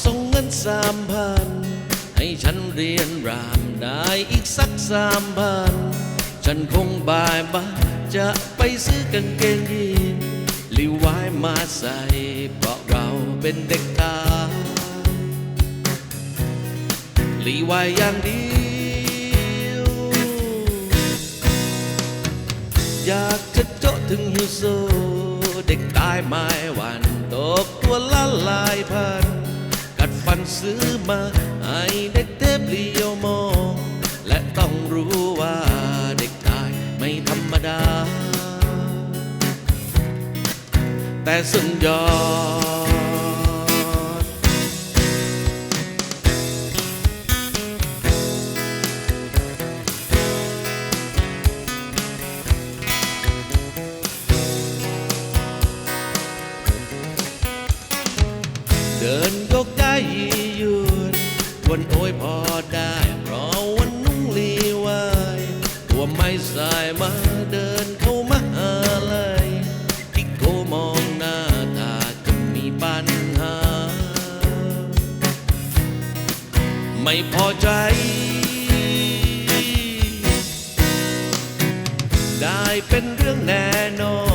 สองเงินสามพันให้ฉันเรียนรามได้อีกสักสามพันฉันคงบายบายจะไปซื้อกางเกงยีนลีวายมาใส่ เพราะเราเป็นเด็กตาลีวายอย่างเดียว อยากจะโจะถึงฮิวโซ เด็กตายไม้หวัน ตกตัวละหลายพัน กันซื้อมาให้เด็กเทพลีโยโมองและต้องรู้ว่าเด็กตายไม่ธรรมดา แต่สุดยอดเดินยก ได้ยีหยุดวันโอยพอได้เพราะวันนุ่งลีไวายตัวไม่สายมาเดินเข้ามาหาเลยที่โกมองหน้าตาจะมีปัญหา ไม่พอใจ ได้เป็นเรื่องแน่นอน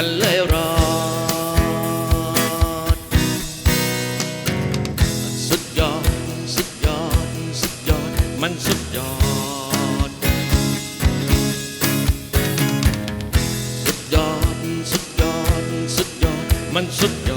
ฉันเลยรอด สุดยอด สุดยอด สุดยอด มันสุดยอด สุดยอด สุดยอด สุดยอด มันสุด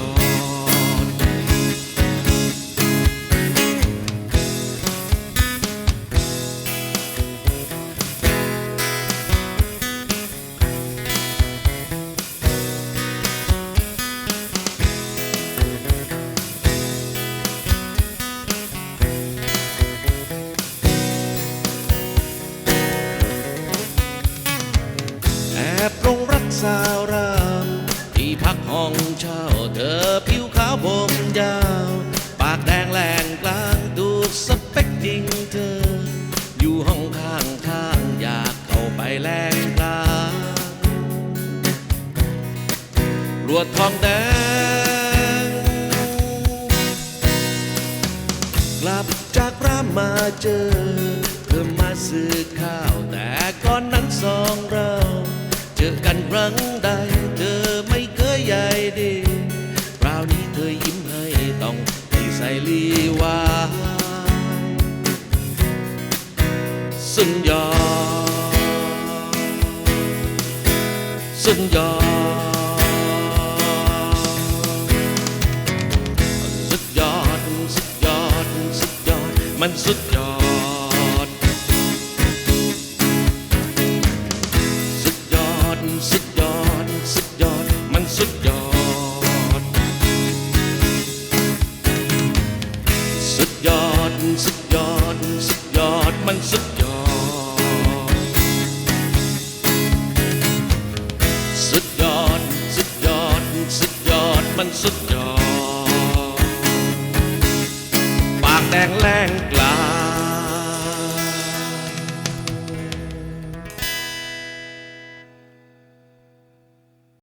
ผมยาว ปากแดงแหลงกลางดูสเปคจริงเธอ อยู่ห้องข้างข้างอยากเข้าไปแลงกลางรวดทองแดง กลับจากรามมาเจอเพื่อมาซื้อข้าวแต่ ส่ลีวาสุดยอดสุดยอดสุดยอดสุดยอดสุดยอดมันสุดยอดสุดยอดสุดยอด สุดยอด สุดยอด มันสุดยอด สุดยอด สุดยอด สุดยอด มันสุดยอด ปากแดงแรงกล